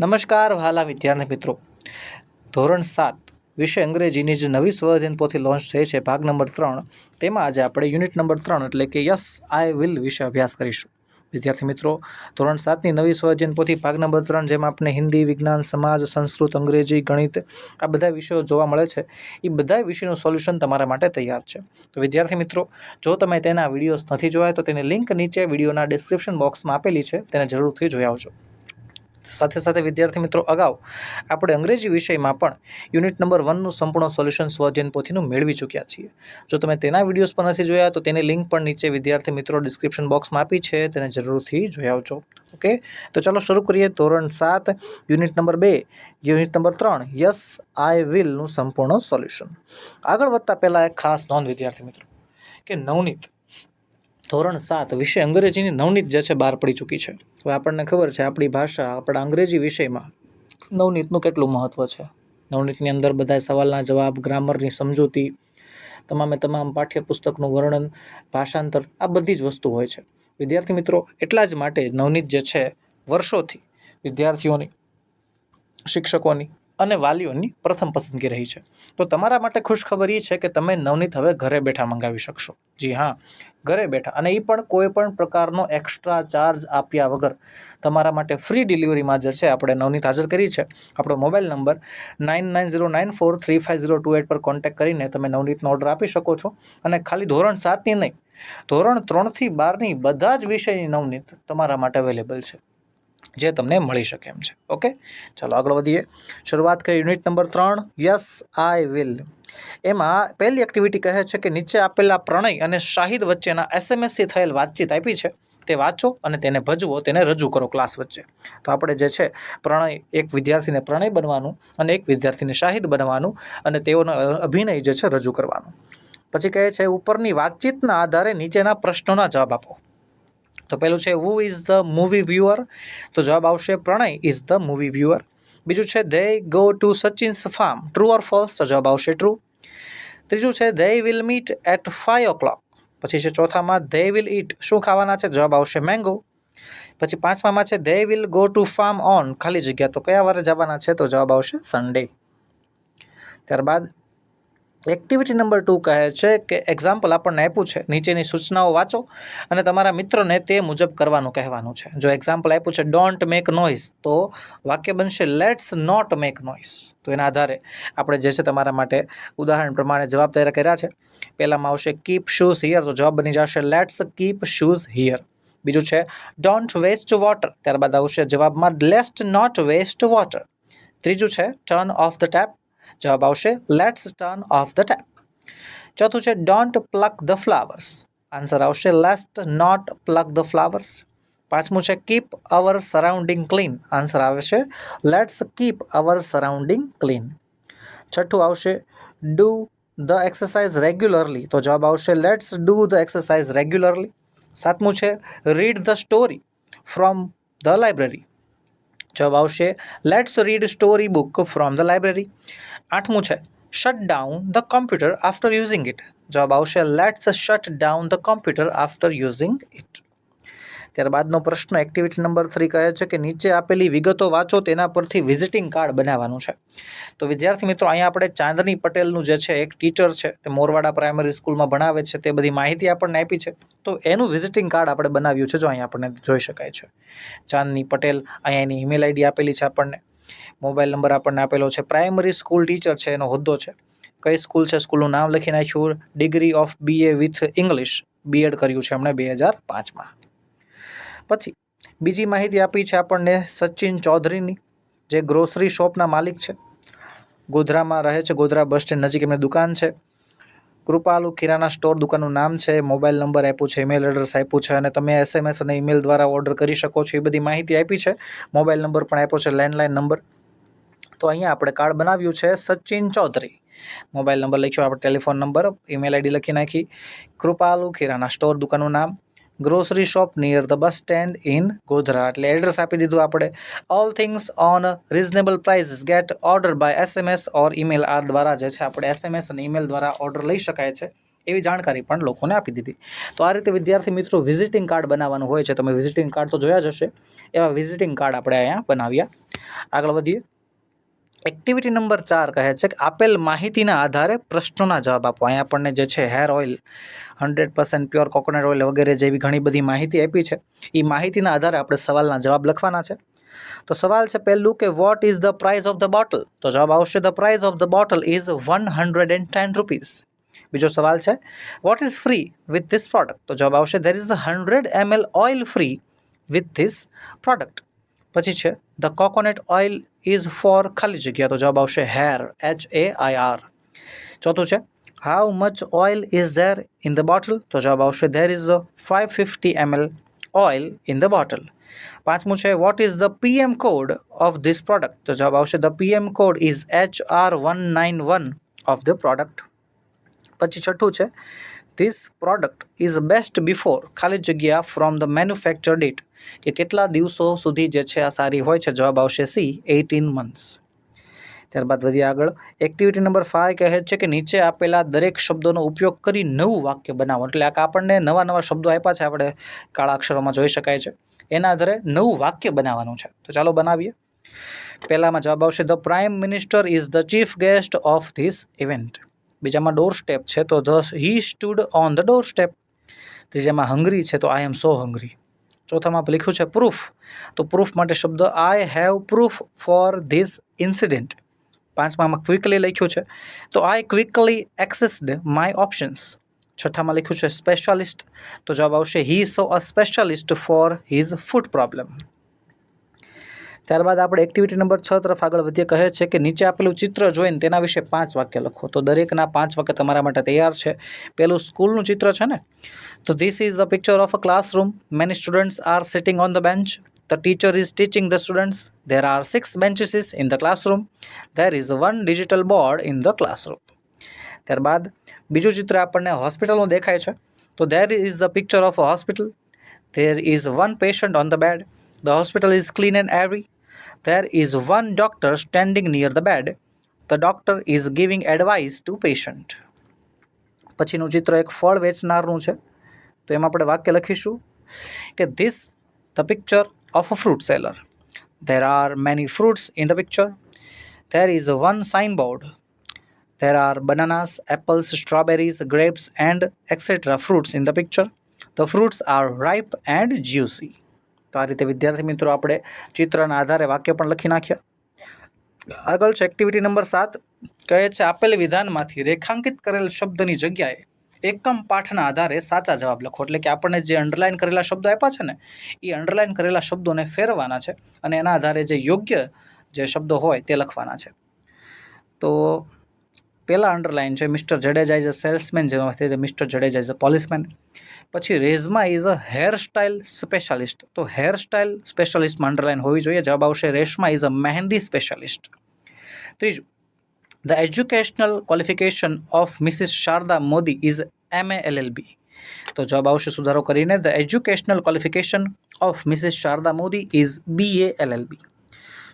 નમસ્કાર વહાલા વિદ્યાર્થી મિત્રો. ધોરણ સાત વિષય અંગ્રેજીની જે નવી સ્વઅધ્યયન લોન્ચ થઈ છે ભાગ નંબર ત્રણ, તેમાં આજે આપણે યુનિટ નંબર ત્રણ એટલે કે યસ આઈ વિલ વિશે અભ્યાસ કરીશું. વિદ્યાર્થી મિત્રો, ધોરણ સાતની નવી પોથી ભાગ નંબર ત્રણ જેમાં આપણે હિન્દી, વિજ્ઞાન, સમાજ, સંસ્કૃત, અંગ્રેજી, ગણિત, આ બધા વિષયો જોવા મળે છે. એ બધા વિષયનું સોલ્યુશન તમારા માટે તૈયાર છે. તો વિદ્યાર્થી મિત્રો, જો તમે તેના વિડીયોઝ નથી જોયા તો તેની લિંક નીચે વિડીયોના ડિસ્ક્રિપ્શન બોક્સમાં આપેલી છે, તેને જરૂરથી જોઈ આવજો. સાથે સાથે વિદ્યાર્થી મિત્રો અગાઉ આપણે અંગ્રેજી વિષયમાં પણ યુનિટ નંબર વનનું સંપૂર્ણ સોલ્યુશન સ્વજન પોથીનું મેળવી ચૂક્યા છીએ. જો તમે તેના વિડીયોઝ પણ નથી જોયા, તો તેની લિંક પણ નીચે વિદ્યાર્થી મિત્રો ડિસ્ક્રિપ્શન બોક્સમાં આપી છે, તેને જરૂરથી જોઈ આવજો. ઓકે? તો ચાલો શરૂ કરીએ ધોરણ સાત, યુનિટ નંબર બે, યુનિટ નંબર ત્રણ, યસ, આઈ વિલનું સંપૂર્ણ સોલ્યુશન. આગળ વધતા પહેલાં એક ખાસ નોંધ વિદ્યાર્થી મિત્રો, કે નવનીત ધોરણ સાત વિષય અંગ્રેજીની નવનીત જે છે બહાર પડી ચૂકી છે. હવે આપણને ખબર છે આપણી ભાષા આપણા અંગ્રેજી વિષયમાં નવનીતનું કેટલું મહત્ત્વ છે. નવનીતની અંદર બધા સવાલના જવાબ, ગ્રામરની સમજૂતી, તમામે તમામ પાઠ્યપુસ્તકનું વર્ણન, ભાષાંતર, આ બધી જ વસ્તુ હોય છે. વિદ્યાર્થી મિત્રો, એટલા જ માટે નવનીત જે છે, વર્ષોથી વિદ્યાર્થીઓની, શિક્ષકોની અને વાલીઓની પ્રથમ પસંદગી રહી છે. તો તમારા માટે ખુશખબર એ છે કે તમે નવનીત હવે ઘરે બેઠા મંગાવી શકશો. જી હા, ઘરે બેઠા. અને એ પણ કોઈ પણ પ્રકારનો એક્સ્ટ્રા ચાર્જ આપ્યા વગર તમારા માટે ફ્રી ડિલિવરીમાં જે છે આપણે નવનીત હાજર કરી છે. આપણો mobile number nine nine zero nine four three five zero two eight પર કોન્ટેક્ટ કરીને તમે નવનીતનો ઓર્ડર આપી શકો છો. અને ખાલી ધોરણ સાતની નહીં, ધોરણ ત્રણથી બારની બધા જ વિષયની નવનીત તમારા માટે અવેલેબલ છે. જે તમને મળી શકે એમ છે. ઓકે? ચાલો આગળ વધીએ. શરૂઆત કરીએ યુનિટ નંબર ત્રણ યસ આઈ વિલ એમાં પહેલી એક્ટિવિટી કહે છે કે નીચે આપેલા પ્રણય અને શાહિદ વચ્ચેના એસએમએસથી થયેલ વાતચીત આપી છે. તે વાંચો અને તેને ભજવો, તેને રજૂ કરો ક્લાસ વચ્ચે. તો આપણે જે છે, પ્રણય એક વિદ્યાર્થીને પ્રણય બનવાનું અને એક વિદ્યાર્થીને શાહિદ બનવાનું અને તેઓનો અભિનય જે છે, રજૂ કરવાનું. પછી કહે છે, ઉપરની વાતચીતના આધારે નીચેના પ્રશ્નોના જવાબ આપો. તો પેલું છે who is the movie viewer તો જવાબ આવશે Pranay is the movie viewer બીજું છે they go to Sachin's farm true or false તો જવાબ આવશે ટ્રુ ત્રીજું છે they will meet at five o'clock પછી છે, ચોથામાં દે વિલ ઇટ શું ખાવાના છે? જવાબ આવશે મેંગો પછી પાંચમામાં છે they will go to farm on ખાલી જગ્યા તો કયા વારે જવાના છે? તો જવાબ આવશે સન્ડે ત્યારબાદ એક્ટિવિટી નંબર ટુ કહે છે કે એક્ઝામ્પલ આપણને આપ્યું છે. નીચેની સૂચનાઓ વાંચો અને તમારા મિત્રોને તે મુજબ કરવાનું કહેવાનું છે. જો એક્ઝામ્પલ આપ્યું છે ડોન્ટ મેક નોઇઝ તો વાક્ય બનશે લેટ્સ નોટ મેક નોઇઝ તો એના આધારે આપણે જે છે તમારા માટે ઉદાહરણ પ્રમાણે જવાબ તૈયાર કર્યા છે. પહેલામાં આવશે કીપ શૂઝ હિયર તો જવાબ બની જશે લેટ્સ કીપ શૂઝ હિયર બીજું છે ડોન્ટ વેસ્ટ વોટર ત્યારબાદ આવશે જવાબમાં લેસ્ટ નોટ વેસ્ટ વોટર ત્રીજું છે ટર્ન ઓફ ધ ટેપ જવાબ આવશે let's turn off the tape ચોથું છે don't pluck the flowers answer આવશે let's not pluck the flowers પાંચમું છે keep our surrounding clean answer આવે છે let's keep our surrounding clean છઠ્ઠું આવશે ડુ ધ એક્સરસાઇઝ રેગ્યુલરલી તો જવાબ આવશે let's do the exercise regularly સાતમું છે read the story from the library જવાબ આવશે let's read story book from the library આઠમું છે shut down the computer after using it જવાબ આવશે let's shut down the computer after using it ત્યારબાદનો પ્રશ્ન activity number three કહે છે કે નીચે આપેલી વિગતો વાંચો, તેના પરથી વિઝિટિંગ કાર્ડ બનાવવાનું છે. તો વિદ્યાર્થી મિત્રો, અહીંયા આપણે ચાંદની પટેલનું જે છે, એક ટીચર છે, તે મોરવાડા પ્રાઇમરી સ્કૂલમાં ભણાવે છે, તે બધી માહિતી આપણને આપી છે. તો એનું વિઝિટિંગ કાર્ડ આપણે બનાવ્યું છે, જો અહીંયા આપણને જોઈ શકાય છે. ચાંદની પટેલ અહીંયા એની ઈમેલ આઈડી આપેલી છે આપણને. મોબાઈલ નંબર આપણને આપેલો છે. પ્રાઇમરી સ્કૂલ ટીચર છે, એનો હોદ્દો છે. કઈ સ્કૂલ છે? સ્કૂલનું નામ લખી નાખ્યું. Degree of BA with English BEd કર્યું છે એમણે બે હજાર પાંચમાં. પછી બીજી માહિતી આપી છે આપણને સચિન ચૌધરીની, જે ગ્રોસરી શોપના માલિક છે. ગોધરામાં રહે છે, ગોધરા બસ સ્ટેન્ડ નજીક એમની દુકાન છે. કૃપાલુ કિરાના સ્ટોર દુકાનનું નામ છે, મોબાઈલ નંબર આપ્યું છે ઈમેલ એડ્રેસ આપ્યું છે અને તમે એસએમએસ અને ઈમેલ દ્વારા ઓર્ડર કરી શકો છો, એ બધી માહિતી આપી છે. મોબાઈલ નંબર પણ આપ્યો છે લેન્ડલાઇન નંબર. તો અહીંયા આપણે કાર્ડ બનાવ્યું છે, સચિન ચૌધરી. મોબાઈલ નંબર લખ્યો, આપણે ટેલિફોન નંબર ઈમેલ આઈડી લખી નાખી. કૃપાલુ કિરાના સ્ટોર દુકાનનું નામ. Grocery shop near the bus stand in Godhra એટલે એડ્રેસ આપી દીધું આપણે. All things on reasonable prices get order by SMS or email આ દ્વારા જે છે આપણે એસએમએસ અને ઈમેલ દ્વારા ઓર્ડર લઈ શકાય છે. એવી જાણકારી પણ લોકોને આપી દીધી. તો આ રીતે વિદ્યાર્થી મિત્રો વિઝિટિંગ કાર્ડ બનાવવાનું હોય છે. તમે વિઝિટિંગ કાર્ડ તો જોયા જ હશે. એવા વિઝિટિંગ કાર્ડ આપણે અહીંયા બનાવ્યા. આગળ વધીએ. એક્ટિવિટી નંબર ચાર કહે છે કે આપેલ માહિતીના આધારે પ્રશ્નોના જવાબ આપો. અહીંયા આપણને જે છે hair oil hundred percent pure coconut oil વગેરે જેવી ઘણી બધી માહિતી આપી છે. એ માહિતીના આધારે આપણે સવાલના જવાબ લખવાના છે. તો સવાલ છે પહેલું કે what is the price of the bottle તો જવાબ આવશે the price of the bottle is one hundred and ten rupees બીજો સવાલ છે what is free with this product તો જવાબ આવશે there is hundred ML oil free with this product પછી છે the coconut oil is for ખાલી જગ્યા તો જવાબ આવશે hair H A I R ચોથું છે how much oil is there in the bottle તો જવાબ આવશે there is five fifty ML oil in the bottle પાંચમું છે what is the PM code of this product તો જવાબ આવશે the PM code is H R one nine one of the product પછી છઠ્ઠું છે this product is best before ખાલી જગ્યા ફ્રોમ ધ મેન્યુફેક્ચર ડેટ કે કેટલા દિવસો સુધી જે છે આ સારી હોય છે? જવાબ આવશે સી એટીન મંથ્સ ત્યારબાદ વધીએ આગળ. એક્ટિવિટી નંબર ફાઇવ કહે છે કે નીચે આપેલા દરેક શબ્દોનો ઉપયોગ કરી નવું વાક્ય બનાવો એટલે આ આપણને નવા નવા શબ્દો આપ્યા છે, આપણે કાળા અક્ષરોમાં જોઈ શકાય છે. એના આધારે નવું વાક્ય બનાવવાનું છે. તો ચાલો બનાવીએ. પહેલામાં જવાબ આવશે the prime minister is the chief guest of this event બીજામાં ડોર સ્ટેપ છે તો the he stood on the door step ત્રીજામાં hungry છે તો આઈ એમ સો હંગરી ચોથામાં લખ્યું છે પ્રૂફ તો પ્રૂફ માટે શબ્દ I have proof for this incident પાંચમામાં quickly લખ્યું છે તો I quickly accessed my options છઠ્ઠામાં લખ્યું છે સ્પેશિયાલિસ્ટ તો જવાબ આવશે he saw a specialist for his food problem ત્યારબાદ આપણે એક્ટિવિટી નંબર છ તરફ આગળ વધીએ. કહે છે કે નીચે આપેલું ચિત્ર જોઈને તેના વિશે પાંચ વાક્ય લખો. તો દરેકના પાંચ વાક્ય તમારા માટે તૈયાર છે. પેલું સ્કૂલનું ચિત્ર છે ને? તો this is the picture of a classroom many students are sitting on the bench the teacher is teaching the students there are six benches in the classroom there is one digital board in the classroom ત્યારબાદ બીજું ચિત્ર આપણને હોસ્પિટલનું દેખાય છે. તો there is the picture of a hospital there is one patient on the bed the hospital is clean and airy. there is one doctor standing near the bed the doctor is giving advice to patient પછીનું ચિત્ર એક ફળ વેચનારનું છે તો એમાં આપણે વાક્ય લખીશું કે this the picture of a fruit seller there are many fruits in the picture there is one signboard there are bananas apples strawberries grapes and etc fruits in the picture the fruits are ripe and juicy તો આ રીતે વિદ્યાર્થી મિત્રો આપણે ચિત્રના આધારે વાક્ય પણ લખી નાખ્યા. આગળ છે એક્ટિવિટી નંબર સાત. કહે છે, આપેલ વિધાનમાંથી રેખાંકિત કરેલ શબ્દની જગ્યાએ એકમ પાઠના આધારે સાચા જવાબ લખો. એટલે કે આપણને જે અંડરલાઇન કરેલા શબ્દો આપ્યા છે ને એ અંડરલાઇન કરેલા શબ્દોને ફેરવાના છે અને એના આધારે જે યોગ્ય જે શબ્દો હોય તે લખવાના છે. તો પહેલાં અંડરલાઇન છે Mr Jadeja is a salesman જેમાંથી Mr Jadeja is a policeman પછી Reshma is a hairstyle specialist તો હેર સ્ટાઇલ સ્પેશિયાલિસ્ટમાં અંડરલાઇન હોવી જોઈએ. જવાબ આવશે Reshma is a mehndi specialist ત્રીજું the educational qualification of Mrs Sharada Modi is M A L L B તો જવાબ આવશે સુધારો કરીને. The educational qualification of Mrs Sharada Modi is B A L L B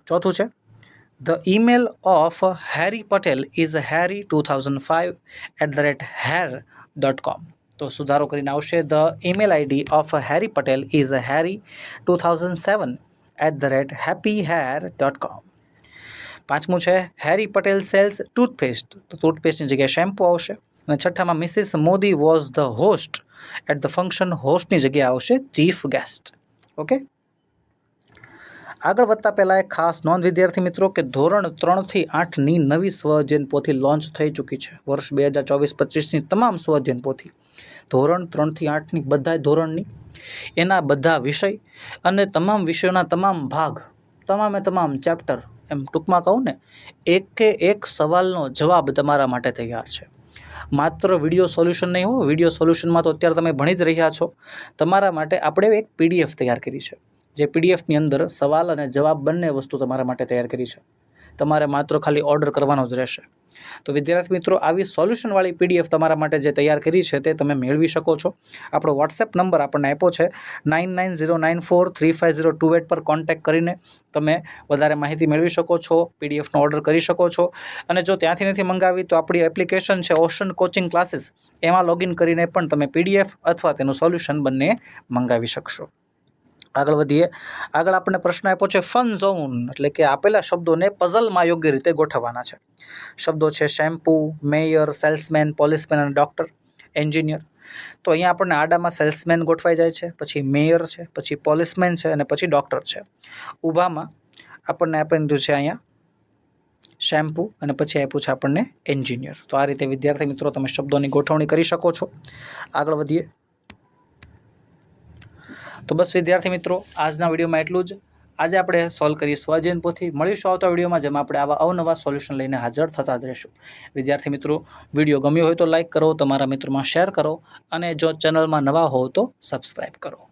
ચોથું છે. The email of Harry Patel is Harry two thousand five at the rate hair dot com તો સુધારો કરીને આવશે. The email ID of Harry Patel is Harry two thousand seven at the rate happy hair dot com. પાંચમું છે, હેરી Patel cells toothpaste. તો ટૂથપેસ્ટની જગ્યાએ shampoo આવશે. અને છઠ્ઠામાં Mrs Modi was the host at the function હોસ્ટની જગ્યાએ આવશે ચીફ ગેસ્ટ. ઓકે? આગળ વધતા પહેલાં એક ખાસ નોંધ વિદ્યાર્થી મિત્રો કે ધોરણ ત્રણથી આઠની નવી સ્વઅધ્યયન પોથી લોન્ચ થઈ ચૂકી છે. વર્ષ બે હજાર ચોવીસ પચીસની તમામ સ્વઅધ્યયન પોથી. ધોરણ ત્રણથી આઠની બધાય ધોરણની. એના બધા વિષય અને તમામ વિષયોના તમામ ભાગ, તમામે તમામ ચેપ્ટર એમ ટૂંકમાં કહું ને, એકે એક સવાલનો જવાબ તમારા માટે તૈયાર છે. માત્ર વીડિયો સોલ્યુશન નહીં હો વીડિયો સોલ્યુશનમાં તો અત્યારે તમે ભણી જ રહ્યા છો. તમારા માટે આપણે એક પીડીએફ તૈયાર કરી છે. જે પીડીએફની અંદર સવાલ અને જવાબ બંને વસ્તુ તમારા માટે તૈયાર કરી છે. તમારે માત્ર ખાલી ઓર્ડર કરવાનો જ રહેશે. તો વિદ્યાર્થી મિત્રો, આવી સોલ્યુશનવાળી પીડીએફ તમારા માટે જે તૈયાર કરી છે તે તમે મેળવી શકો છો. આપણો વોટ્સએપ નંબર આપણને આપ્યો છે nine nine zero nine four three five zero two eight પર કોન્ટેક્ટ કરીને તમે વધારે માહિતી મેળવી શકો છો પીડીએફનો ઓર્ડર કરી શકો છો. અને જો ત્યાંથી નથી મંગાવી તો આપણી એપ્લિકેશન છે ઓશન કોચિંગ ક્લાસીસ એમાં લોગિન કરીને પણ તમે પીડીએફ અથવા તેનું સોલ્યુશન બંને મંગાવી શકશો. આગળ વધીએ. આગળ આપણને પ્રશ્ન આપ્યો છે ફન ઝોન એટલે કે આપેલા શબ્દોને પઝલમાં યોગ્ય રીતે ગોઠવવાના છે. શબ્દો છે શેમ્પૂ મેયર સેલ્સમેન પોલિસમેન અને ડૉક્ટર એન્જિનિયર તો અહીંયા આપણને આડામાં સેલ્સમેન ગોઠવાઈ જાય છે, પછી મેયર છે, પછી પોલિસમેન છે અને પછી ડૉક્ટર છે. ઊભામાં આપણને આપેલું છે અહીંયા શેમ્પુ અને પછી આપ્યું છે આપણને એન્જિનિયર તો આ રીતે વિદ્યાર્થી મિત્રો તમે શબ્દોની ગોઠવણી કરી શકો છો. આગળ વધીએ. તો બસ વિદ્યાર્થી મિત્રો, આજના વિડીયોમાં એટલું જ. આજે આપણે સોલ્વ કરીએ સ્વજન મળીશું આવતા વિડીયોમાં જેમાં આપણે આવા અવનવા સોલ્યુશન લઈને હાજર થતા જ રહીશું. વિદ્યાર્થી મિત્રો, વીડિયો ગમ્યો હોય તો લાઇક કરો, તમારા મિત્રોમાં શેર કરો અને જો ચેનલમાં નવા હો તો સબસ્ક્રાઈબ કરો.